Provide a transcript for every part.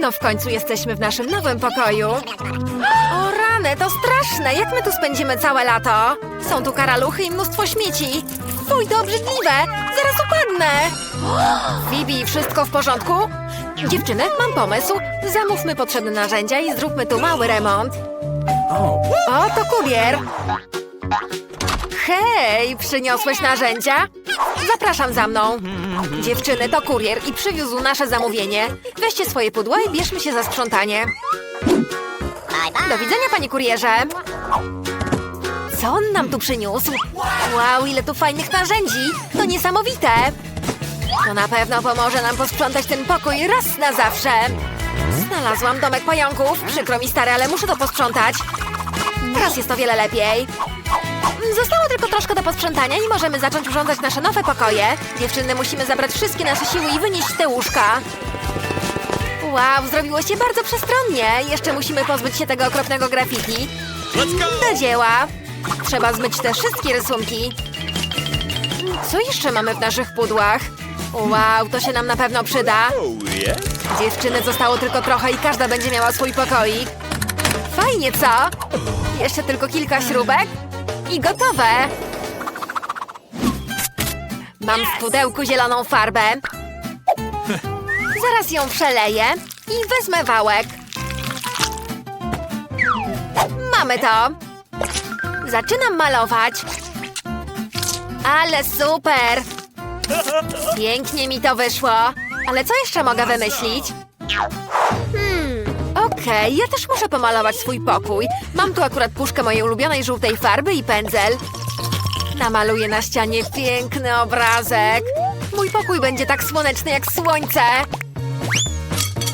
No w końcu jesteśmy w naszym nowym pokoju. O rany, to straszne! Jak my tu spędzimy całe lato? Są tu karaluchy i mnóstwo śmieci. Fuj, to obrzydliwe! Zaraz upadnę! Fibi, wszystko w porządku? Dziewczyny, mam pomysł. Zamówmy potrzebne narzędzia i zróbmy tu mały remont. O, to kurier! Hej, przyniosłeś narzędzia? Zapraszam za mną. Dziewczyny, to kurier i przywiózł nasze zamówienie. Weźcie swoje pudła i bierzmy się za sprzątanie. Do widzenia, panie kurierze. Co on nam tu przyniósł? Wow, ile tu fajnych narzędzi! To niesamowite! To na pewno pomoże nam posprzątać ten pokój raz na zawsze. Znalazłam domek pająków. Przykro mi stary, ale muszę to posprzątać. Teraz jest o wiele lepiej. Zostało tylko troszkę do posprzątania i możemy zacząć urządzać nasze nowe pokoje. Dziewczyny, musimy zabrać wszystkie nasze siły i wynieść te łóżka. Wow, zrobiło się bardzo przestronnie. Jeszcze musimy pozbyć się tego okropnego graffiti. Do dzieła! Trzeba zmyć te wszystkie rysunki. Co jeszcze mamy w naszych pudłach? Wow, to się nam na pewno przyda. Oh? Dziewczyny zostało tylko trochę i każda będzie miała swój pokoik. Fajnie, co? Jeszcze tylko kilka śrubek i gotowe. Mam w pudełku zieloną farbę. Zaraz ją przeleję i wezmę wałek. Mamy to. Zaczynam malować. Ale super! Pięknie mi to wyszło. Ale co jeszcze mogę wymyślić? Okej, ja też muszę pomalować swój pokój. Mam tu akurat puszkę mojej ulubionej żółtej farby i pędzel. Namaluję na ścianie piękny obrazek. Mój pokój będzie tak słoneczny jak słońce.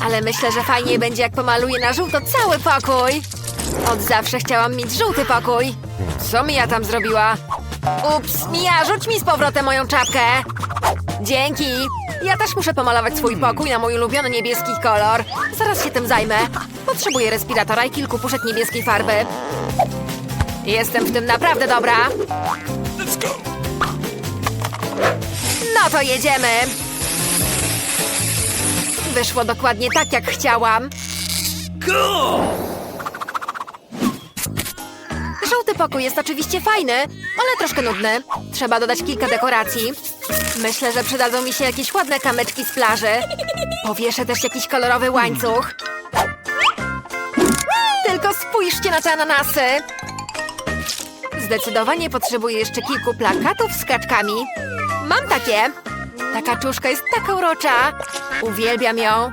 Ale myślę, że fajniej będzie jak pomaluję na żółto cały pokój. Od zawsze chciałam mieć żółty pokój. Co mi ja tam zrobiła? Ups, Mia, rzuć mi z powrotem moją czapkę. Dzięki. Ja też muszę pomalować swój pokój na mój ulubiony niebieski kolor. Zaraz się tym zajmę. Potrzebuję respiratora i kilku puszek niebieskiej farby. Jestem w tym naprawdę dobra. Let's go! No to jedziemy. Wyszło dokładnie tak, jak chciałam. Go! Żółty pokój jest oczywiście fajny, ale troszkę nudny. Trzeba dodać kilka dekoracji. Myślę, że przydadzą mi się jakieś ładne kamyczki z plaży. Powieszę też jakiś kolorowy łańcuch. Tylko spójrzcie na te ananasy. Zdecydowanie potrzebuję jeszcze kilku plakatów z kaczkami. Mam takie. Ta kaczuszka jest taka urocza. Uwielbiam ją.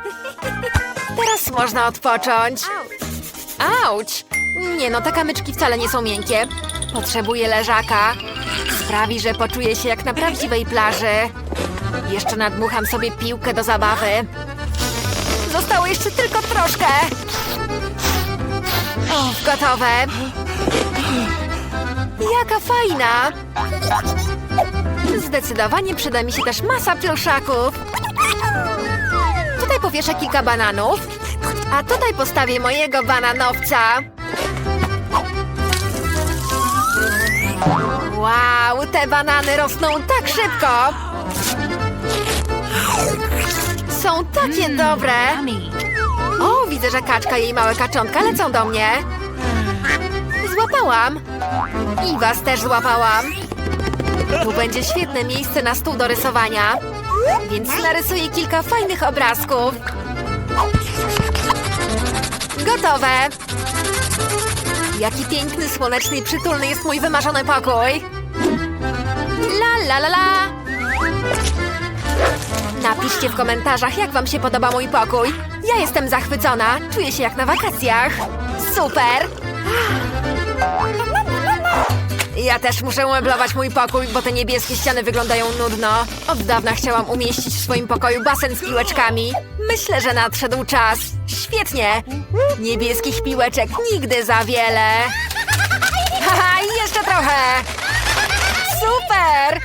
Teraz można odpocząć. Auć! Nie no, te kamyczki wcale nie są miękkie. Potrzebuję leżaka. Sprawi, że poczuję się jak na prawdziwej plaży. Jeszcze nadmucham sobie piłkę do zabawy. Zostało jeszcze tylko troszkę. O, gotowe. Jaka fajna. Zdecydowanie przyda mi się też masa pluszaków. Tutaj powieszę kilka bananów, a tutaj postawię mojego bananowca. Wow, te banany rosną tak szybko! Są takie dobre! O, widzę, że kaczka i jej małe kaczątka lecą do mnie. Złapałam. I was też złapałam. Tu będzie świetne miejsce na stół do rysowania. Więc narysuję kilka fajnych obrazków. Gotowe! Jaki piękny, słoneczny i przytulny jest mój wymarzony pokój! La la la la! Napiszcie w komentarzach, jak wam się podoba mój pokój. Ja jestem zachwycona, czuję się jak na wakacjach. Super! Ja też muszę umeblować mój pokój, bo te niebieskie ściany wyglądają nudno. Od dawna chciałam umieścić w swoim pokoju basen z piłeczkami. Myślę, że nadszedł czas. Świetnie! Niebieskich piłeczek nigdy za wiele. Haha, jeszcze trochę! Super!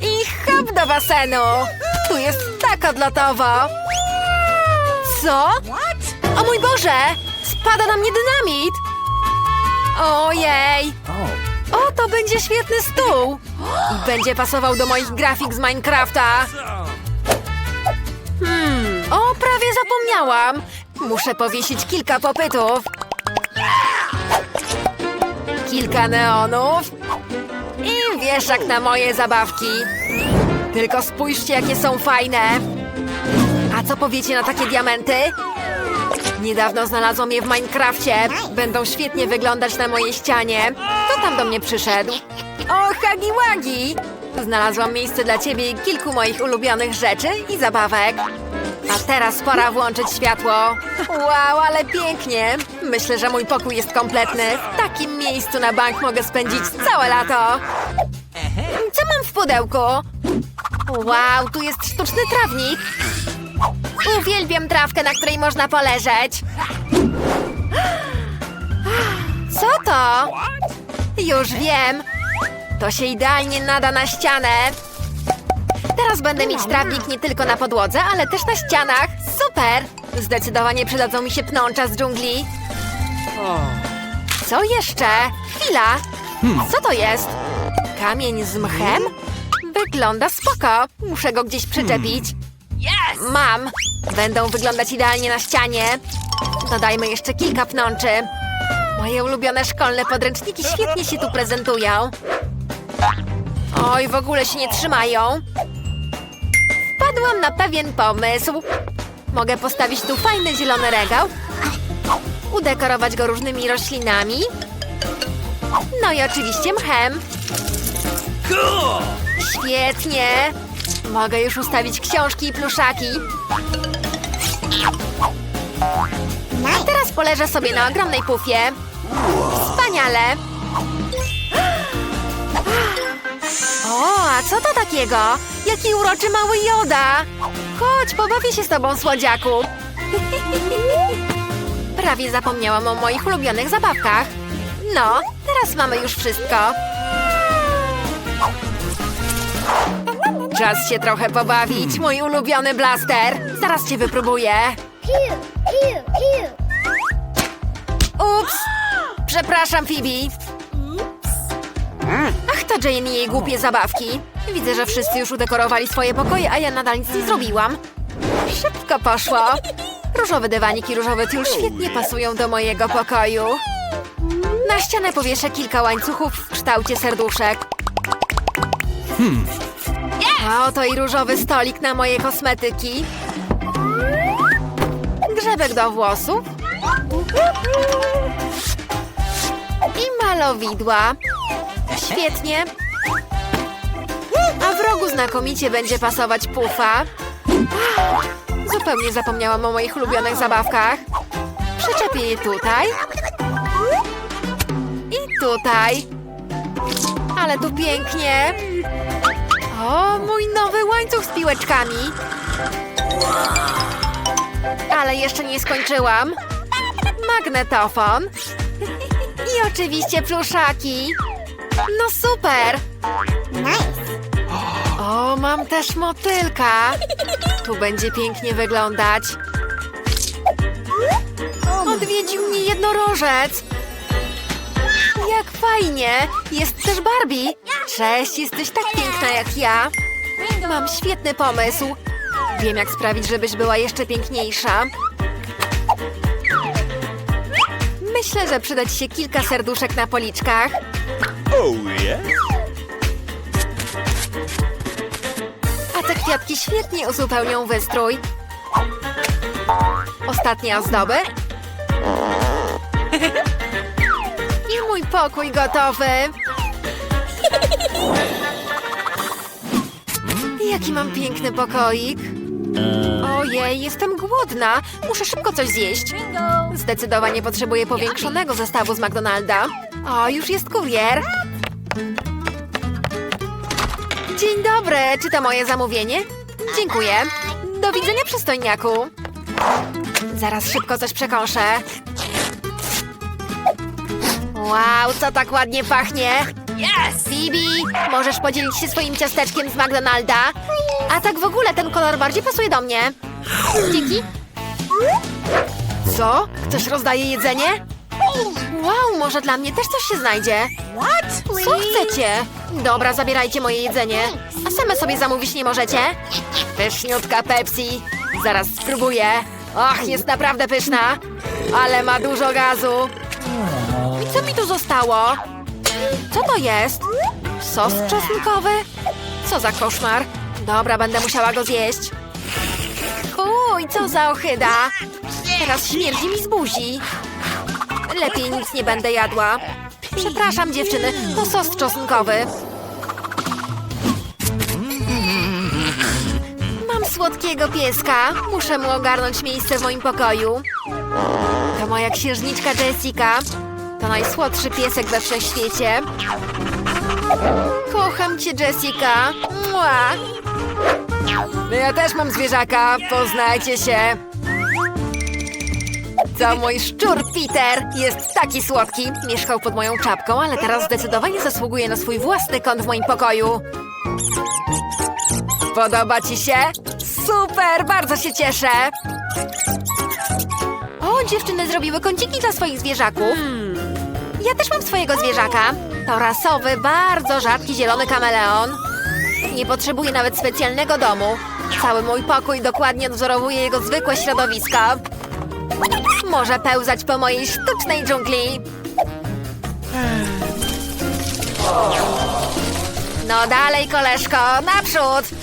I hop do basenu! Tu jest tak odlotowo! Co? O mój Boże! Spada na mnie dynamit! Ojej! O, to będzie świetny stół! Będzie pasował do moich grafik z Minecrafta! Hmm, O, prawie zapomniałam! Muszę powiesić kilka popytów. Kilka neonów. I wieszak na moje zabawki. Tylko spójrzcie, jakie są fajne. A co powiecie na takie diamenty? Niedawno znalazłam je w Minecrafcie. Będą świetnie wyglądać na mojej ścianie. Kto tam do mnie przyszedł? O, Hagi Wagi! Znalazłam miejsce dla ciebie i kilku moich ulubionych rzeczy i zabawek. A teraz pora włączyć światło. Wow, ale pięknie. Myślę, że mój pokój jest kompletny. W takim miejscu na bank mogę spędzić całe lato. Co mam w pudełku? Wow, tu jest sztuczny trawnik. Uwielbiam trawkę, na której można poleżeć. Co to? Już wiem. To się idealnie nada na ścianę. Teraz będę mieć trawnik nie tylko na podłodze, ale też na ścianach. Super! Zdecydowanie przydadzą mi się pnącza z dżungli. Co jeszcze? Chwila! Co to jest? Kamień z mchem? Wygląda spoko. Muszę go gdzieś przyczepić. Mam! Będą wyglądać idealnie na ścianie. Dodajmy jeszcze kilka pnączy. Moje ulubione szkolne podręczniki świetnie się tu prezentują. Oj, w ogóle się nie trzymają. Wpadłam na pewien pomysł. Mogę postawić tu fajny zielony regał, udekorować go różnymi roślinami, no i oczywiście mchem. Świetnie! Mogę już ustawić książki i pluszaki. A teraz poleżę sobie na ogromnej pufie. Wspaniale! O, a co to takiego? Jaki uroczy mały joda! Chodź, pobawię się z tobą, słodziaku! Prawie zapomniałam o moich ulubionych zabawkach. No, teraz mamy już wszystko. Czas się trochę pobawić, mój ulubiony blaster. Zaraz cię wypróbuję. Ups! Przepraszam, Phoebe. Ach, to Jane i jej głupie zabawki. Widzę, że wszyscy już udekorowali swoje pokoje, a ja nadal nic nie zrobiłam. Szybko poszło. Różowy dywanik i różowy tiul świetnie pasują do mojego pokoju. Na ścianę powieszę kilka łańcuchów w kształcie serduszek. A oto i różowy stolik na moje kosmetyki. Grzebek do włosów. I malowidła. Świetnie. A w rogu znakomicie będzie pasować pufa. Zupełnie zapomniałam o moich ulubionych zabawkach. Przyczepię je tutaj. I tutaj. Ale tu pięknie. O, mój nowy łańcuch z piłeczkami. Ale jeszcze nie skończyłam. Magnetofon. I oczywiście pluszaki. No super! Nice. O, mam też motylka. Tu będzie pięknie wyglądać. Odwiedził mnie jednorożec. Jak fajnie! Jest też Barbie. Cześć, jesteś tak piękna jak ja. Mam świetny pomysł. Wiem, jak sprawić, żebyś była jeszcze piękniejsza. Myślę, że przyda ci się kilka serduszek na policzkach. Oh yeah? A te kwiatki świetnie uzupełnią wystrój. Ostatnie ozdoby. I mój pokój gotowy. Jaki mam piękny pokoik. Ojej, jestem głodna. Muszę szybko coś zjeść. Zdecydowanie potrzebuję powiększonego zestawu z McDonalda. O, już jest kurier. Dzień dobry, czy to moje zamówienie? Dziękuję. Do widzenia, przystojniaku. Zaraz szybko coś przekąszę. Wow, co tak ładnie pachnie. Yes! Phoebe, możesz podzielić się swoim ciasteczkiem z McDonalda? A tak w ogóle ten kolor bardziej pasuje do mnie. Dzięki. Co? Ktoś rozdaje jedzenie? Wow, może dla mnie też coś się znajdzie. What? Co chcecie? Dobra, zabierajcie moje jedzenie. A same sobie zamówić nie możecie? Pyszniutka Pepsi. Zaraz spróbuję. Och, jest naprawdę pyszna. Ale ma dużo gazu. I co mi tu zostało? Co to jest? Sos czosnkowy? Co za koszmar. Dobra, będę musiała go zjeść. Fuj, co za ochyda. Teraz śmierdzi mi z buzi. Lepiej nic nie będę jadła. Przepraszam, dziewczyny, to sos czosnkowy. Mam słodkiego pieska. Muszę mu ogarnąć miejsce w moim pokoju. To moja księżniczka Jessica. To najsłodszy piesek we wszechświecie. Kocham cię, Jessica. Mua. No ja też mam zwierzaka. Poznajcie się. To mój szczur Peter. Jest taki słodki. Mieszkał pod moją czapką, ale teraz zdecydowanie zasługuje na swój własny kąt w moim pokoju. Podoba ci się? Super, bardzo się cieszę. O, dziewczyny zrobiły kąciki dla swoich zwierzaków. Ja też mam swojego zwierzaka. To rasowy, bardzo rzadki zielony kameleon. Nie potrzebuje nawet specjalnego domu. Cały mój pokój dokładnie odwzorowuje jego zwykłe środowisko. Może pełzać po mojej sztucznej dżungli. No dalej, koleżko, naprzód!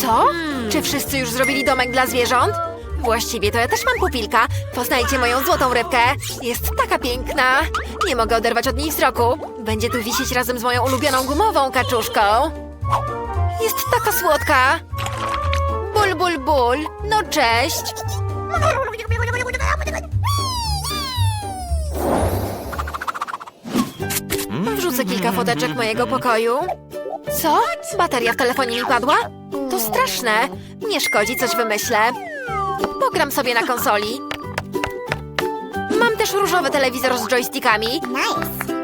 Co? Czy wszyscy już zrobili domek dla zwierząt? Właściwie to ja też mam pupilka. Poznajcie moją złotą rybkę. Jest taka piękna. Nie mogę oderwać od niej wzroku. Będzie tu wisieć razem z moją ulubioną gumową kaczuszką. Jest taka słodka. Ból, ból, ból. No cześć. Wrzucę kilka foteczek mojego pokoju. Co? Bateria w telefonie mi padła? To straszne. Nie szkodzi, coś wymyślę. Pogram sobie na konsoli. Mam też różowy telewizor z joystickami. Nice.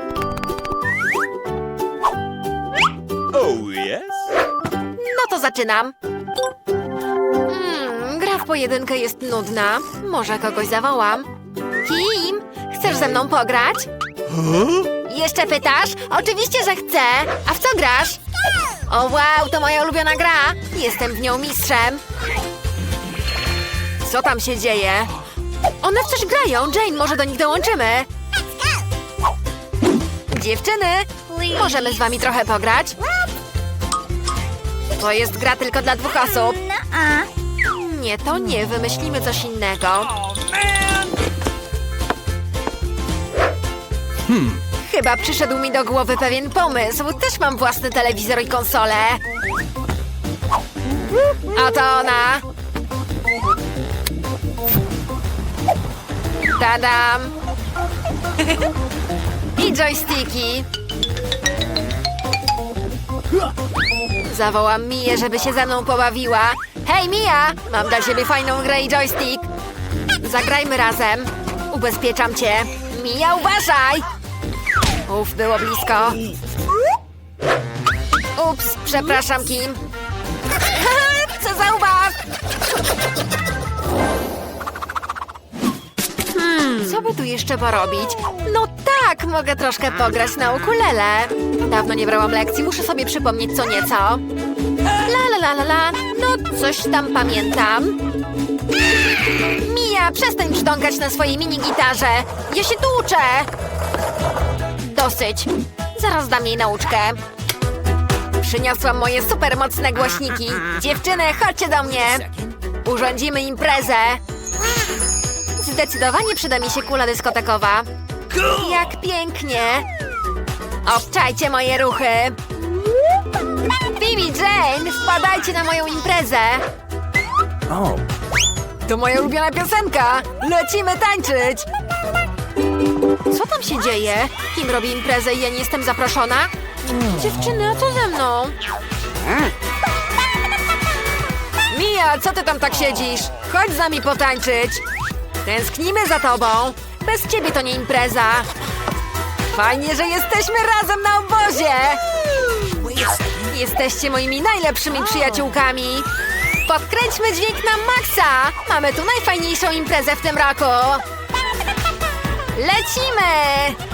Oh, yes? No to zaczynam. Gra w pojedynkę jest nudna. Może kogoś zawołam. Kim? Chcesz ze mną pograć? Jeszcze pytasz? Oczywiście, że chcę. A w co grasz? O wow, to moja ulubiona gra. Jestem w nią mistrzem. Co tam się dzieje? One w coś grają. Jane, może do nich dołączymy. Dziewczyny, możemy z wami trochę pograć? To jest gra tylko dla dwóch osób. Nie, to nie. Wymyślimy coś innego. Chyba przyszedł mi do głowy pewien pomysł. Też mam własny telewizor i konsolę. Oto ona. Tadam. I joysticki. Zawołam Miję, żeby się ze mną pobawiła. Hej Mija! Mam dla ciebie fajną grę i joystick. Zagrajmy razem. Ubezpieczam cię. Mija, uważaj! Uf, było blisko. Ups, przepraszam, Kim. Co za ubaw! Hmm, co by tu jeszcze porobić? No tak, mogę troszkę pograć na ukulele. Dawno nie brałam lekcji, muszę sobie przypomnieć co nieco. La la la no coś tam pamiętam. Mija, przestań brzdąkać na swojej mini gitarze. Ja się tu uczę. Dosyć. Zaraz dam jej nauczkę. Przyniosłam moje super mocne głośniki. Dziewczyny, chodźcie do mnie. Urządzimy imprezę. Zdecydowanie przyda mi się kula dyskotekowa. Jak pięknie. Obczajcie moje ruchy. Bibi Jane, wpadajcie na moją imprezę. Oh. To moja ulubiona piosenka. Lecimy tańczyć. Co tam się dzieje? Kim robi imprezę i ja nie jestem zaproszona? Dziewczyny, a co ze mną? Mija, co ty tam tak siedzisz? Chodź z nami potańczyć. Tęsknimy za tobą. Bez ciebie to nie impreza. Fajnie, że jesteśmy razem na obozie. Jesteście moimi najlepszymi przyjaciółkami. Podkręćmy dźwięk na maksa. Mamy tu najfajniejszą imprezę w tym roku. Lecimy!